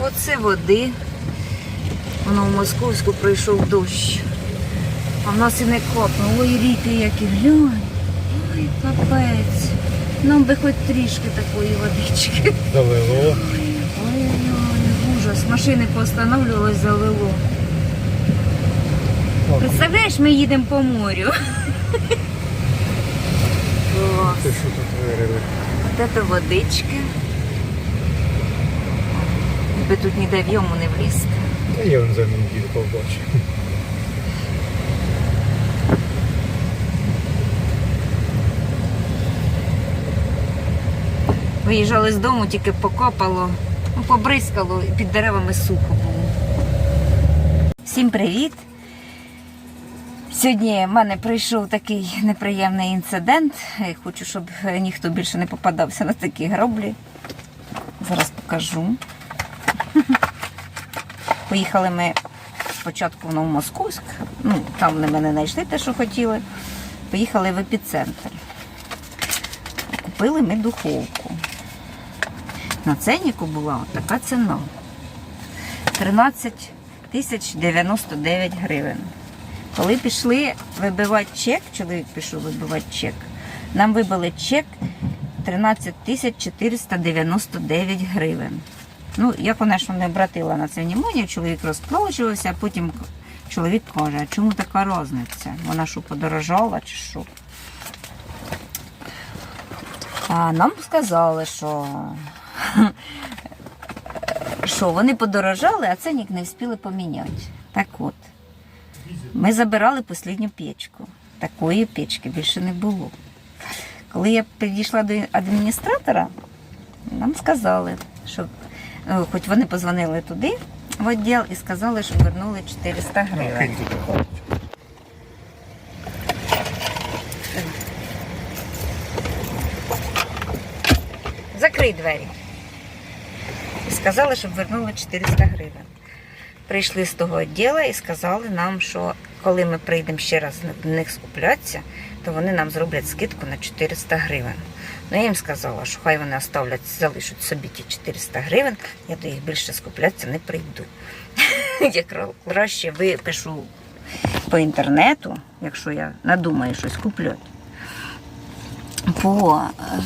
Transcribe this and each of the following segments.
Оце води. Воно в Московську прийшов дощ. А в нас і не капнуло. Ой, ріки які, глянь. Ой, капець. Нам би хоч трішки такої водички. Завело. Ой-ой-ой, ужас. Машини поостанавливались, завело. О, Представляєш, ми їдемо по морю. Клас. Ти що тут вирили? Вот это водички. Ніби тут ніде в йому не влізти. Та я вон за мною їду побачив. Виїжджали з дому, тільки покопало, ну, побризкало і під деревами сухо було. Всім привіт! Сьогодні в мене прийшов такий неприємний інцидент. Я хочу, щоб ніхто більше не попадався на такі гроблі. Зараз покажу. Поїхали ми спочатку в Новомосковськ. Ну, там вони мене знайшли те, що хотіли. Поїхали в епіцентр. Купили ми духовку. На ценнику була така ціна. 13 тисяч 99 гривень. Коли пішли вибивати чек, чоловік пішов вибивати чек, нам вибили чек 13 тисяч 499 гривень. Ну, я, звісно, не обратила на це внимання, чоловік розплачувався, а потім чоловік каже, а чому така різниця? Вона що подорожала чи що? А нам сказали, що, що вони подорожали, а ценник не встигли поміняти. Так от, ми забирали останню печку. Такої печки більше не було. Коли я підійшла до адміністратора, нам сказали, що хоч вони позвонили туди, в відділ, і сказали, що вернули 400 гривень. Закрий двері. І сказали, щоб вернули 400 гривень. Прийшли з того відділу і сказали нам, що коли ми прийдемо ще раз до них скуплятися, то вони нам зроблять скидку на 400 гривень. Ну, я їм сказала, що хай вони оставлять, залишать собі ті 400 гривень, я до їх більше скуплятися не прийду. Я краще випишу по інтернету, якщо я надумаю щось куплять. По е,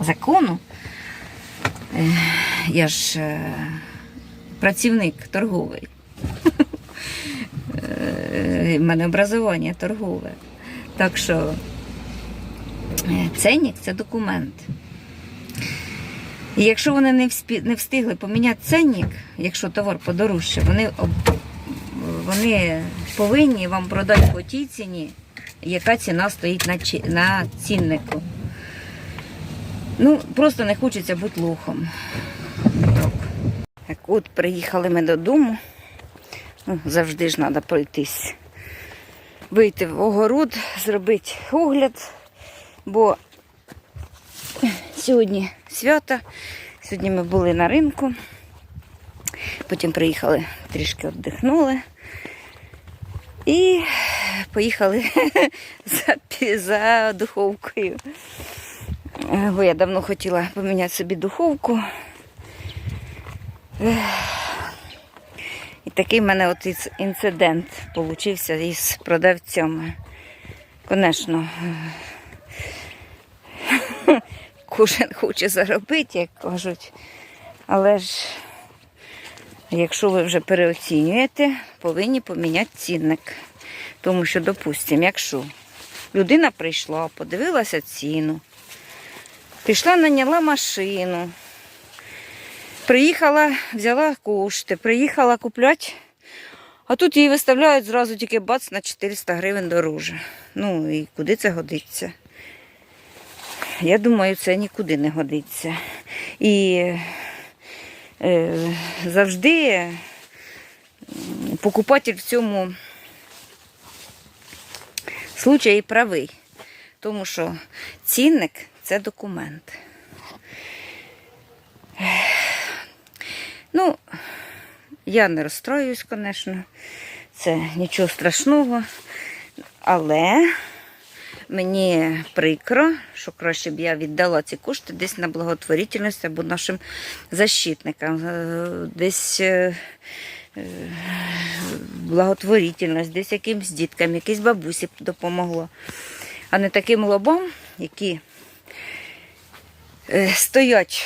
закону, е, я ж е, працівник торговий. Е, в мене образування торгове. Так що е, ценник це документ. І якщо вони не, не встигли поміняти ценник, якщо товар подорожче, вони, вони повинні вам продати по тій ціні, яка ціна стоїть на, на ціннику. Ну, просто не хочеться бути лохом. Так от приїхали ми додому. Завжди ж треба пройтись. Вийти в огород, зробити огляд, бо сьогодні свято. Сьогодні ми були на ринку. Потім приїхали, трішки віддихнули. І поїхали за, за духовкою. Е, Бо я давно хотіла поміняти собі духовку. Такий в мене от інцидент получився із продавцями. Звісно, кожен хоче заробити, як кажуть. Але ж, якщо ви вже переоцінюєте, повинні поміняти цінник. Тому що, допустимо, якщо людина прийшла, подивилася ціну, пішла, наняла машину, приїхала, взяла кошти, приїхала купляти, а тут її виставляють зразу тільки бац на 400 гривень дороже. Ну і куди це годиться? Я думаю, це нікуди не годиться. І е, завжди покупатель в цьому случаї правий. Тому що цінник це документ. Ну, я не розстроююсь, звісно. Це нічого страшного. Але мені прикро, що краще б я віддала ці кошти десь на благотворительність або нашим защитникам. Е, Десь е, е, благотворительність, десь якимсь діткам, якійсь бабусі допомогло. А не таким лобам, які стоять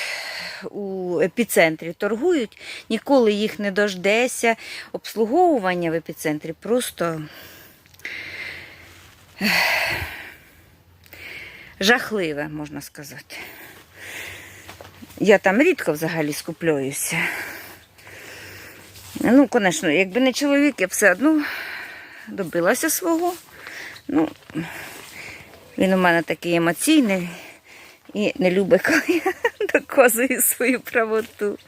у епіцентрі, торгують, ніколи їх не дождеся. Обслуговування в епіцентрі просто жахливе, можна сказати. Я там рідко взагалі скуплююся. Ну, звісно, якби не чоловік, я все одно добилася свого. Ну, він у мене такий емоційний і не любить, коли я доказую свою правоту.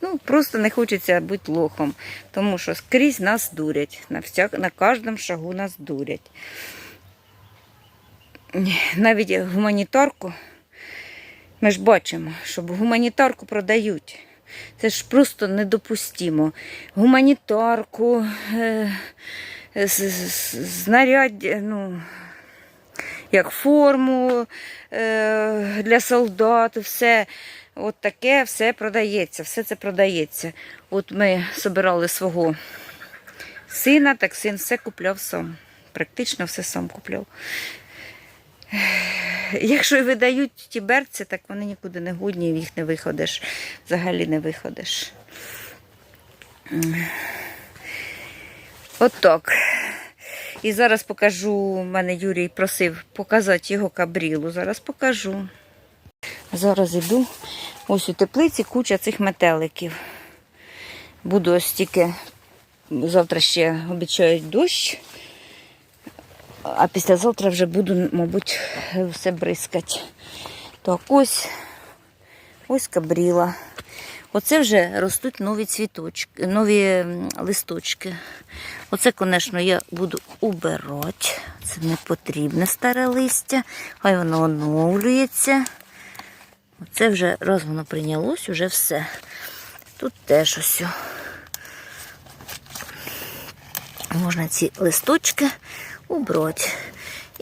Ну, просто не хочеться бути лохом, тому що скрізь нас дурять. На, всяк, на кожному шагу нас дурять. Навіть гуманітарку ми ж бачимо, що гуманітарку продають. Це ж просто недопустимо. Гуманітарку, е, знаряддя, ну, як форму е, для солдат, все. От таке все продається, все це продається. От ми збирали свого сина, так син все купляв сам. Практично все сам купляв. Якщо видають ті берці, так вони нікуди не годні, їх не виходиш. Взагалі не виходиш. М. От. І зараз покажу, мене Юрій просив показати його кабрілу. Зараз покажу. Зараз іду. Ось у теплиці куча цих метеликів. Буду ось тільки завтра ще обіцяють дощ. А післязавтра вже буду, мабуть, все бризкати. Так, ось, ось кабріла. Оце вже ростуть нові цвіточки, нові листочки. Оце, звісно, я буду убирати. Це не потрібне старе листя. Хай воно оновлюється. Оце вже раз воно прийнялось, вже все. Тут теж ось. Можна ці листочки убрати.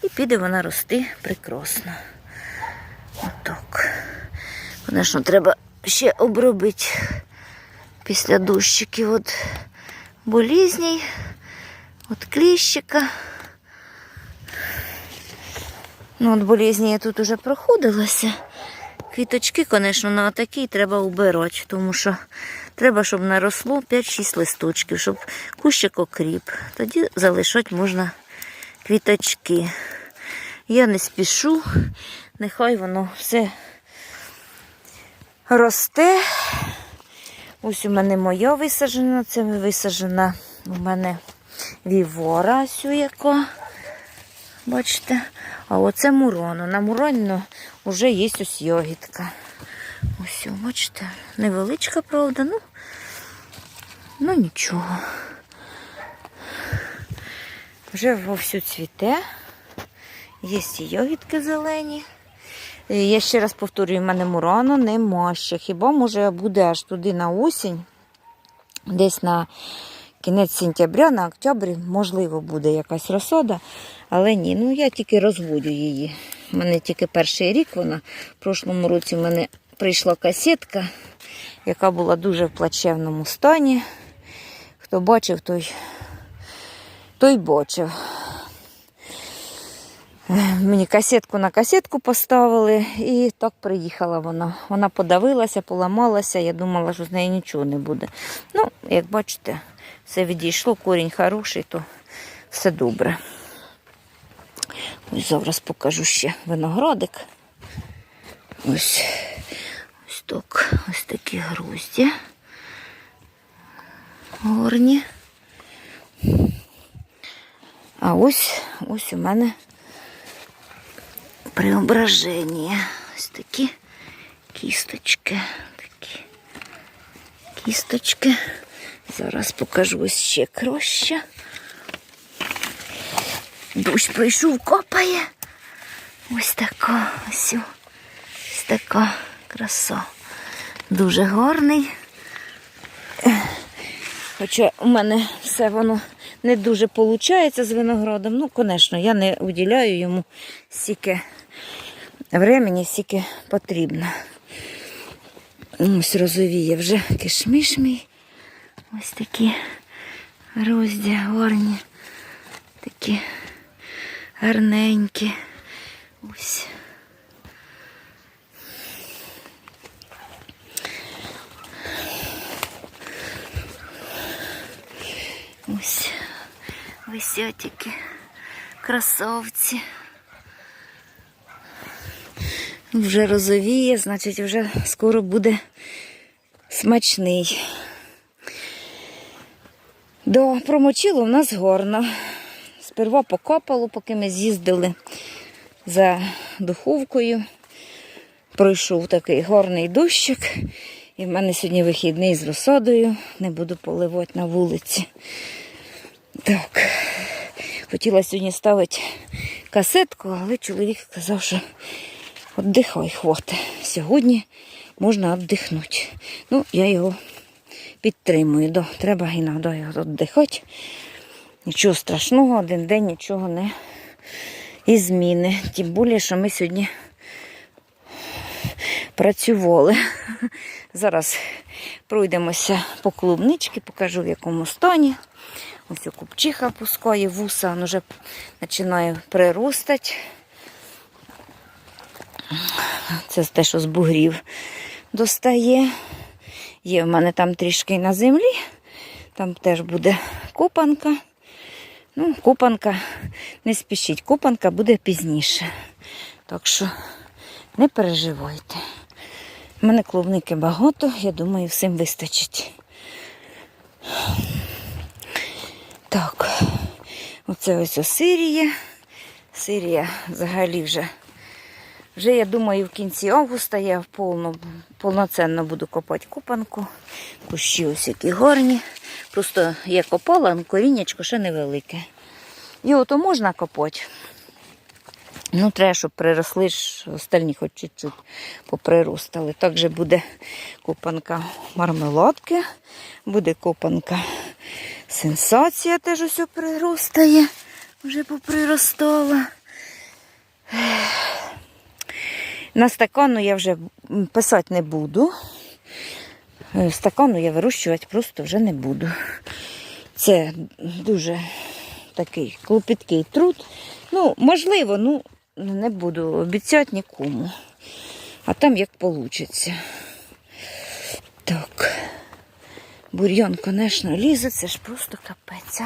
І піде вона рости прекрасно. Отак. Звісно, треба ще обробити після дощиків від болізней, від кліщика. Ну, от болізні я тут уже проходилася. Квіточки, звісно, на такі треба убирати, тому що треба, щоб наросло 5-6 листочків, щоб кущик окріп. Тоді залишати можна квіточки. Я не спішу, нехай воно все росте. Ось у мене моя висаджена, це висаджена у мене вівора яка. Бачите? А оце муроно. На муроно вже є ось йогітка. Ось, бачите, невеличка, правда, ну, ну нічого. Вже вовсю цвіте. Є і йогітки зелені. Е, Я ще раз повторюю, в мене мурано нема ще. Хіба може буде аж туди на осінь, десь на кінець сентября, на октябрі, можливо, буде якась розсада, але ні, ну я тільки розводю її. У мене тільки перший рік вона. В прошлому році в мене прийшла касетка, яка була дуже в плачевному стані. Хто бачив, той, той бачив. Мені касетку на касетку поставили і так приїхала вона. Вона подавилася, поламалася. Я думала, що з нею нічого не буде. Ну, як бачите, все відійшло, корінь хороший, то все добре. Ось зараз покажу ще виноградик. Ось, ось так, ось такі грузді. Горні. А ось ось у мене преображення. Ось такі кісточки. Такі кісточки. Зараз покажу ось ще краще. Дощ пройшов, копає. Ось така, ось, ось така краса. Дуже гарний. Хоча у мене все воно не дуже виходить з виноградом. Ну, звісно, я не уділяю йому стільки времени, стільки потрібно. Ось розовіє вже кишміш мій. Ось такі розді гарні, такі гарненькі. Ось. Ось такі красавці. Вже розовіє, значить, вже скоро буде смачний. До промочило в нас горно. Сперва покопало, поки ми з'їздили за духовкою. Пройшов такий горний дощик. І в мене сьогодні вихідний з розсадою. Не буду поливати на вулиці. Так. Хотіла сьогодні ставити касетку, але чоловік сказав, що віддихай, хвоти. Сьогодні можна віддихнути. Ну, я його підтримую. Да, треба іноді його віддихати. Нічого страшного, один день нічого не і зміни. Тим більше, що ми сьогодні працювали. Зараз пройдемося по клубнички, покажу в якому стані. Ось купчиха пускає вуса, вже починає приростати. Це те, що з бугрів достає. Є в мене там трішки на землі, там теж буде купанка. Ну, купанка, не спішіть, купанка буде пізніше. Так що не переживайте. У мене клубники багато, я думаю, всім вистачить. Так, оце ось Сирія. Сирія взагалі вже. Вже, я думаю, в кінці августа я повно, повноцінно буду копати купанку. Кущі ось які горні. Просто я копала, але коріннячко ще невелике. Його то можна копати. Ну, треба, щоб приросли ж остальні хоч чуть-чуть поприростали. Також буде копанка мармеладки, буде копанка сенсація, теж ось приростає, вже поприростала. На стакану я вже писати не буду. Е, Стакану я вирощувати просто вже не буду. Це дуже такий клопіткий труд. Ну, можливо, ну не буду обіцяти нікому. А там як вийде. Так. Бур'ян, звісно, лізе, це ж просто капець.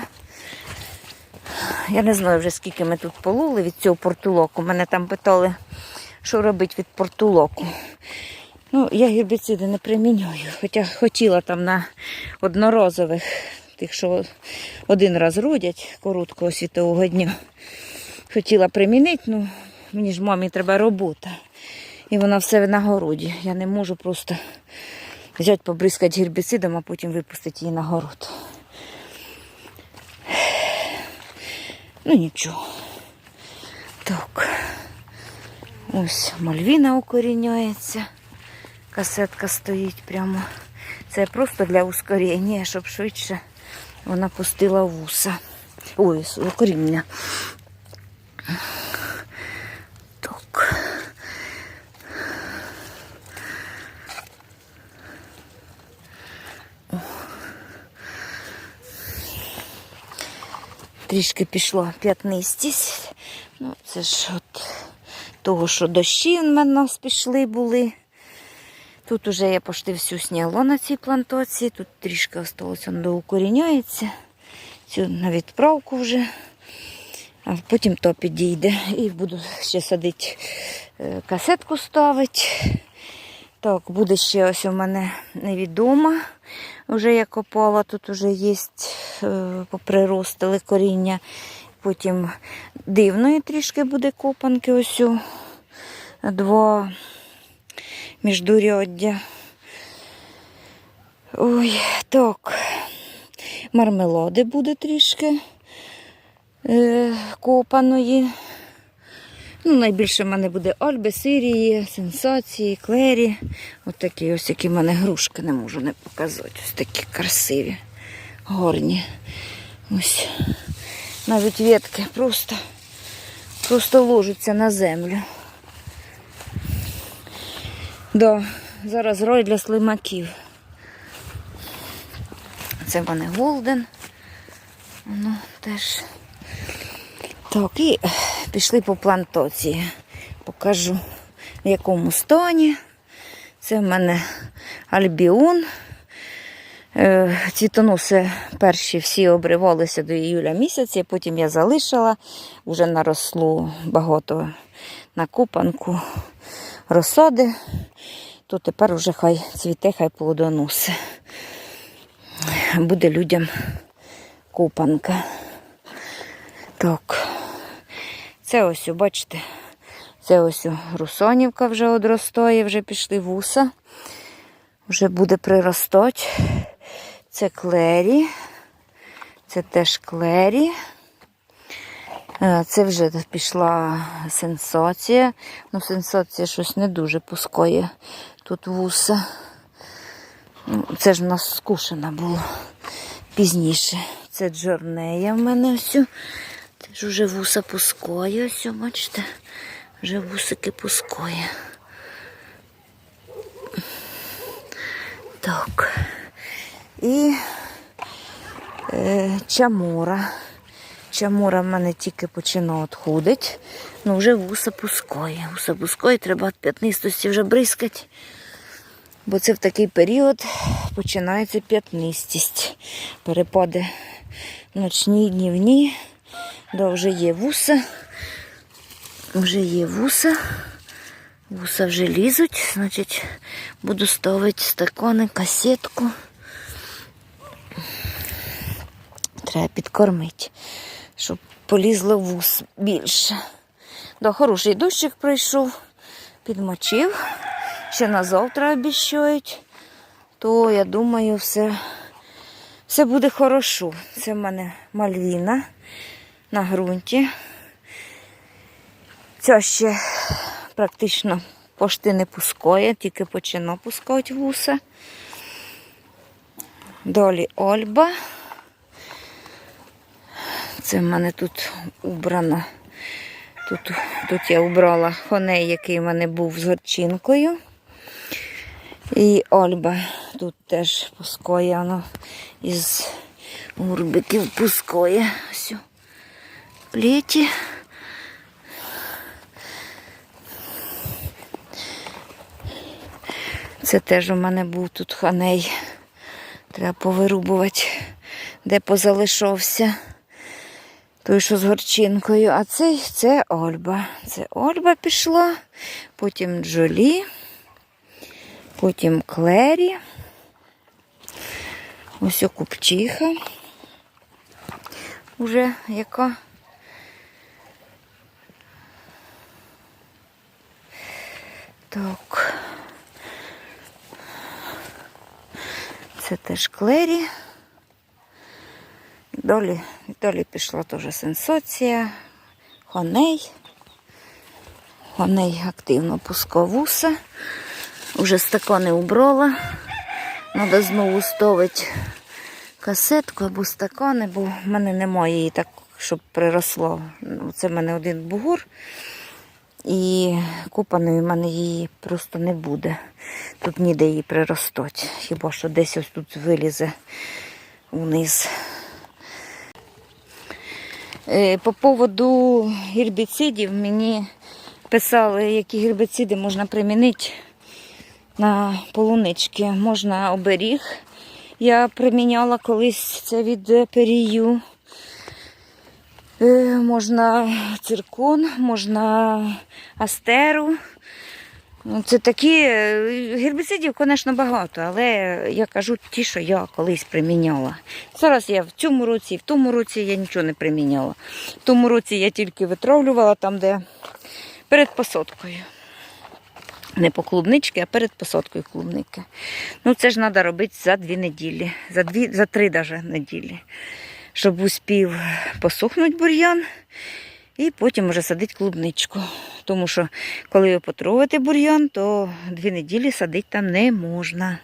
Я не знаю вже скільки ми тут полули від цього портулоку. Мене там питали, що робити від портулоку. Ну, я гербіциди не примінюю, хоча хотіла там на одноразових, тих, що один раз родять короткого світового дня. Хотіла примінити, ну мені ж мамі треба робота. І вона все на городі. Я не можу просто взяти, побризкати гербіцидом, а потім випустити її на город. Ну нічого. Так. Ось мальвіна укоріняється. Касетка стоїть прямо. Це просто для ускорення, щоб швидше вона пустила вуса. Ой, коріння. Так. Трішки пішла п'ятнистість. Ну, це ж того, що дощі в нас пішли були. Тут уже я почти всю сняла на цій плантації. Тут трішки осталось, він доукоріняється. Цю на відправку вже. А потім то підійде. І буду ще садити е, касетку ставити. Так, буде ще ось у мене невідома. Вже я копала, тут вже є е, поприростили коріння. Потім дивної трішки буде копанки. Ось два міждуряддя. Ой, так. Мармелади буде трішки е, копаної. Ну, найбільше в мене буде Альби, Сирії, сенсації, клері. Ось такі ось які в мене грушки не можу не показати. Ось такі красиві, горні. Ось. Навіть ветки просто, просто ложаться на землю. Да, зараз рой для слимаків. Це в мене голден. Воно теж. Так, і пішли по плантації. Покажу в якому стані. Це в мене альбіон. Е, Цвітоноси перші всі обривалися до іюля місяця, потім я залишила, вже наросло багато на купанку розсади, то тепер уже хай цвіте, хай плодоноси. Буде людям купанка. Так, це ось, бачите, це ось Русонівка вже одростає, вже пішли вуса. Вже буде приростати. Це клері. Це теж клері. Е, Це вже пішла сенсація. Ну, сенсація щось не дуже пускає тут вуса. Ну, Це ж в нас скушена було пізніше. Це джорнея в мене ось. Теж вже вуса пускає. Ось, бачите, вже вусики пускає. Так. І е, чамура. Чамура в мене тільки починає відходити. Ну вже вуса пускає. Вуса пускає, треба від п'ятнистості вже бризкати. Бо це в такий період починається п'ятнистість. Перепади ночні, днівні. Да, вже є вуса. Вже є вуса. Вуса вже лізуть, значить, буду ставити стакани, касетку. Треба підкормити, щоб полізло вус більше. Да, хороший дощик прийшов, підмочив. Ще на завтра обіщають, то я думаю, все, все буде хорошо. Це в мене мальвіна на ґрунті. Ця ще практично пошти не пускає, тільки починає пускати вуса. Далі Ольба. Це в мене тут убрано. Тут, тут я убрала хоней, який в мене був з горчинкою. І Ольба тут теж пускає, воно із гурбиків пускає. Ось у пліті. Це теж у мене був тут ханей. Треба повирубувати, де позалишався. Той, що з горчинкою. А цей це Ольба. Це Ольба пішла, потім Джолі, потім Клері. Ось о купчиха. Уже яка. Так. Це теж Клері. Далі, далі пішла теж сенсація, хоней. Хоней активно пускав вуса. Уже стакани убрала. Треба знову ставити касетку або стакани, бо в мене немає її так, щоб приросло. Ну, Це в мене один бугур. І купаної в мене її просто не буде. Тут ніде її приростати. Хіба що десь ось тут вилізе вниз. Е, По поводу гербіцидів мені писали, які гербіциди можна примінити на полунички. Можна оберіг. Я приміняла колись це від перію. Е, Можна циркон, можна астеру. Ну, Це такі е, гербіцидів, звісно, багато, але я кажу ті, що я колись приміняла. Зараз я в цьому році, в тому році я нічого не приміняла. В тому році я тільки витравлювала там, де перед посадкою. Не по клубнички, а перед посадкою клубники. Ну, це ж треба робити за дві неділі, за дві, за три даже неділі, щоб успів посухнути бур'ян і потім вже садити клубничку. Тому що коли ви потровите бур'ян, то дві неділі садити там не можна.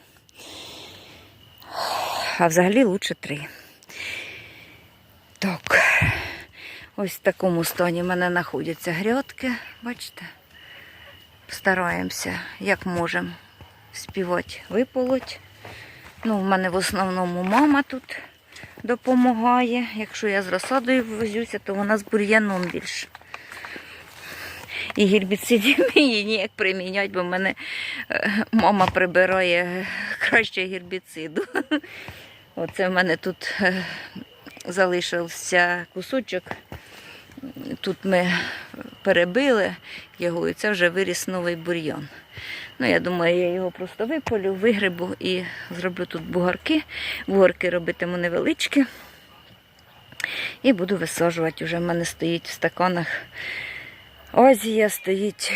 А взагалі лучше три. Так, ось в такому стані в мене знаходяться грядки, бачите? Стараємося, як можемо співати, виполоть. Ну, в мене в основному мама тут допомагає. Якщо я з розсадою возюся, то вона з бур'яном більше. І гербіцидів мені ніяк приміняти, бо в мене е, мама прибирає краще гербіциду. Оце в мене тут е, залишився кусочок. Тут ми перебили його, і це вже виріс новий бур'ян. Ну, я думаю, я його просто виполю, вигребу і зроблю тут бугорки. Бугорки робитиму невеличкі. І буду висаджувати. Уже в мене стоїть в стаканах Азія, стоїть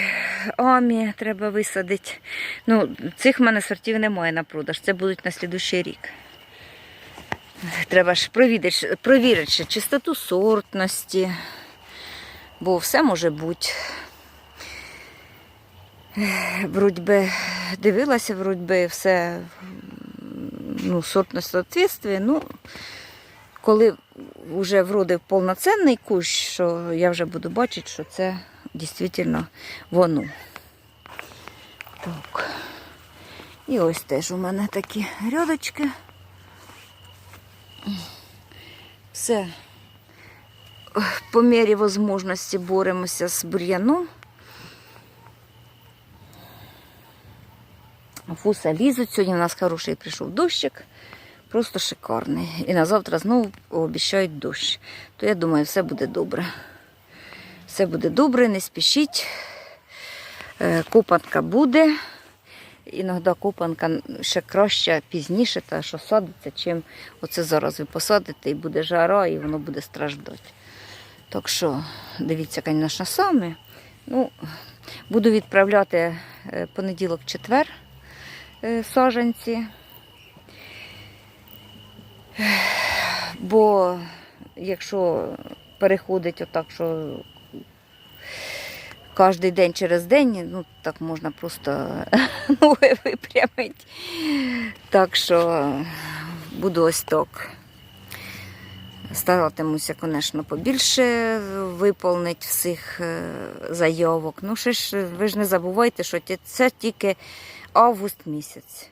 Амі, треба висадити. Ну, цих в мене сортів немає на продаж. Це будуть на слідущий рік. Треба ж провірити, провірити чистоту сортності, бо все може бути. Вроді дивилася, вроді би все ну, сортність соответствує. Ну, коли вже вродив повноцінний кущ, що я вже буду бачити, що це дійсно воно. Так. І ось теж у мене такі грядочки. Все. По мірі можливості боремося з бур'яном. Фуса лізуть. Сьогодні у нас хороший прийшов дощик. Просто шикарний. І на завтра знову обіцяють дощ. То я думаю, все буде добре. Все буде добре, не спішіть. Е, Копанка буде. Іноді копанка ще краще пізніше, та що садиться, чим оце зараз ви посадите і буде жара, і воно буде страждати. Так що, дивіться, звісно, самі. Ну, буду відправляти е, понеділок-четвер е, саджанці. Бо якщо переходить отак, що кожен день через день, ну так можна просто ноги випрямити. Так що буду ось так. Старатимуся, звісно, побільше виповнити всіх е, заявок. Ну, ще ж ви ж не забувайте, що це тільки август місяць.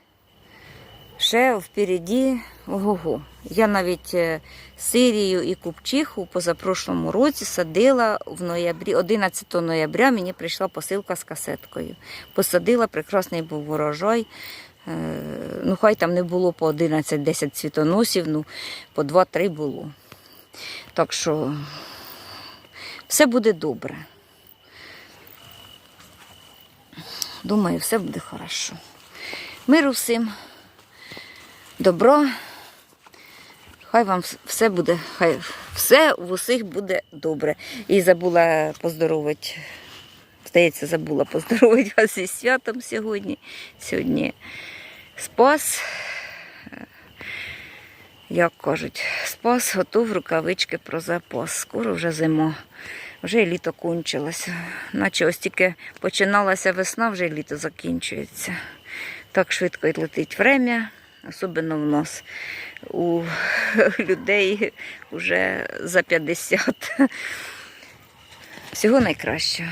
Ще впереді ого-го. Я навіть е, Сирію і Купчиху позапрошлому році садила в ноябрі, 11 ноября мені прийшла посилка з касеткою. Посадила, прекрасний був урожай. Е, Ну, хай там не було по 11-10 цвітоносів, ну по 2-3 було. Так що все буде добре. Думаю, все буде хорошо. Миру всім, добро. Хай вам все буде, хай все у усіх буде добре. І забула поздоровити. Здається, забула поздоровити вас зі святом сьогодні. Сьогодні спас. Як кажуть, спас, готов рукавички про запас. Скоро вже зима, вже і літо кончилося. Наче ось тільки починалася весна, вже і літо закінчується. Так швидко й летить время, особливо в нас у людей вже за 50. Всього найкращого.